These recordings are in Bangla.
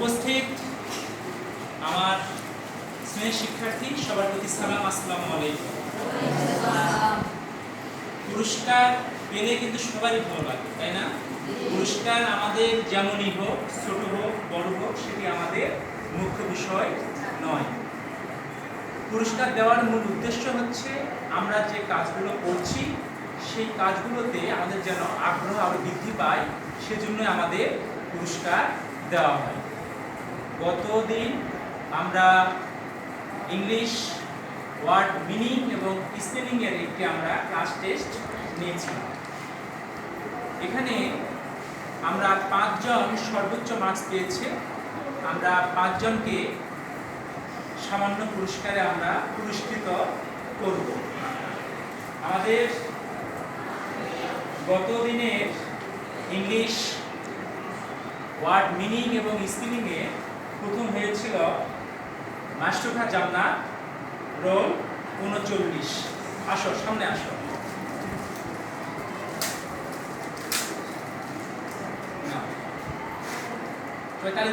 উপস্থিত আমার স্নেহ শিক্ষার্থী, সবার প্রতি সালাম, আসসালামু আলাইকুম। পুরস্কার পেলে কিন্তু সবারই ভালো লাগে, তাই না? পুরস্কার আমাদের যেমনই হোক, ছোট হোক, বড় হোক, সেটি আমাদের মুখ্য বিষয় নয়। পুরস্কার দেওয়ার মূল উদ্দেশ্য হচ্ছে আমরা যে কাজগুলো করছি, সেই কাজগুলোতে আমাদের যেন আগ্রহ আরও বৃদ্ধি পায় সেজন্য আমাদের পুরস্কার দেওয়া হয়। গতদিন আমরা ইংলিশ ওয়ার্ড মিনিং এবং স্পেলিংয়ের একটি আমরা ক্লাস টেস্ট নিয়েছিলাম। এখানে আমরা পাঁচজন সর্বোচ্চ মার্কস পেয়েছে। আমরা পাঁচজনকে সামান্য পুরস্কারে আমরা পুরস্কৃত করব। আমাদের গত দিনের ইংলিশ ওয়ার্ড মিনিং এবং স্পেলিংয়ে প্রথম হয়েছিল মাস্টুখা জান্নাত, রোল উনচল্লিশ। আসো, সামনে আসো।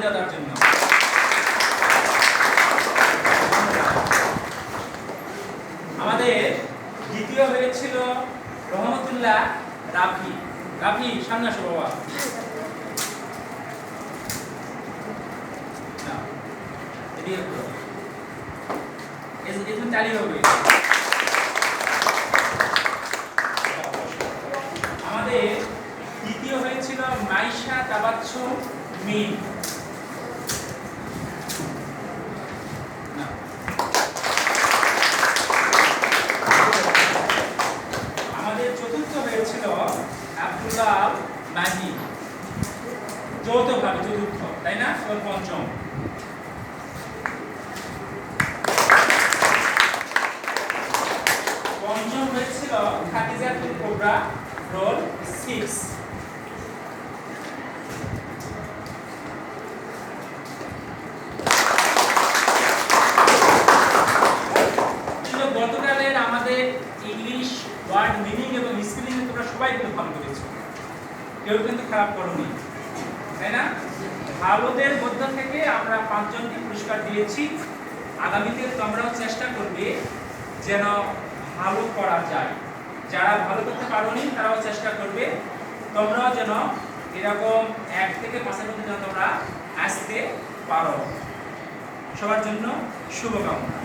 দাও তার জন্য। আমাদের দ্বিতীয় হয়েছিল রহমতুল্লাহ রাফি। রাফি, সামনে আসো বাবা। আমাদের আমাদের চতুর্থ হয়েছিল আব্দুল্লাহ মাহি। যৌথভাবে চতুর্থ তাই না? পঞ্চম। হয়েছিল খাদিজাতুল কোবরা রোল সিক্স কেউ কিন্তু খারাপ করোনি। তাই না? ভালোদের মধ্য থেকে আমরা পাঁচজনকে পুরস্কার দিয়েছি। আগামীতে তোমরাও চেষ্টা করবে যেন ভালো করা যায়। যারা ভালো করতে পারোনি, তারাও চেষ্টা করবে। তোমরাও যেন এরকম এক থেকে পাঁচের মধ্যে যেন তোমরা আসতে পারো। সবার জন্য শুভকামনা।